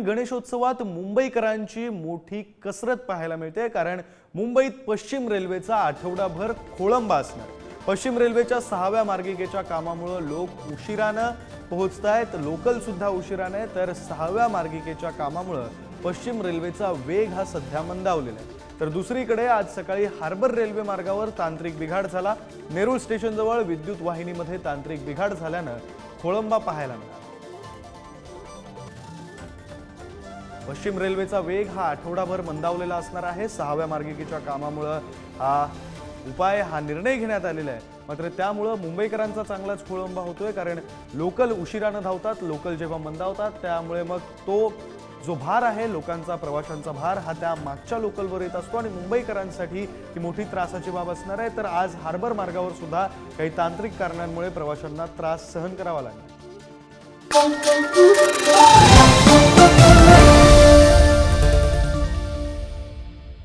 नवीन गणेशोत्सवात मुंबईकरांची मोठी कसरत पाहायला मिळते कारण मुंबईत पश्चिम रेल्वेचा आठवडाभर खोळंबा असणार. पश्चिम रेल्वेच्या सहाव्या मार्गिकेच्या कामामुळं लोक उशिरानं पोहोचत आहेत लोकलसुद्धा उशिरानं आहे तर सहाव्या मार्गिकेच्या कामामुळं पश्चिम रेल्वेचा वेग हा सध्या मंदावलेला आहे. तर दुसरीकडे आज सकाळी हार्बर रेल्वे मार्गावर तांत्रिक बिघाड झाला. नेरूळ स्टेशनजवळ विद्युत वाहिनीमध्ये तांत्रिक बिघाड झाल्यानं खोळंबा पाहायला मिळाला. पश्चिम रेल्वेचा वेग हा आठवडाभर मंदावलेला असणार आहे. सहाव्या मार्गिकेच्या कामामुळं हा उपाय हा निर्णय घेण्यात आलेला आहे. मात्र त्यामुळं मुंबईकरांचा चांगलाच खोळंबा होतोय कारण लोकल उशिरानं धावतात लोकल जेव्हा मंदावतात त्यामुळे मग तो जो भार आहे लोकांचा प्रवाशांचा भार हा त्या मागच्या लोकलवर येत असतो आणि मुंबईकरांसाठी ही मोठी त्रासाची बाब असणार आहे. तर आज हार्बर मार्गावर सुद्धा काही तांत्रिक कारणांमुळे प्रवाशांना त्रास सहन करावा लागला.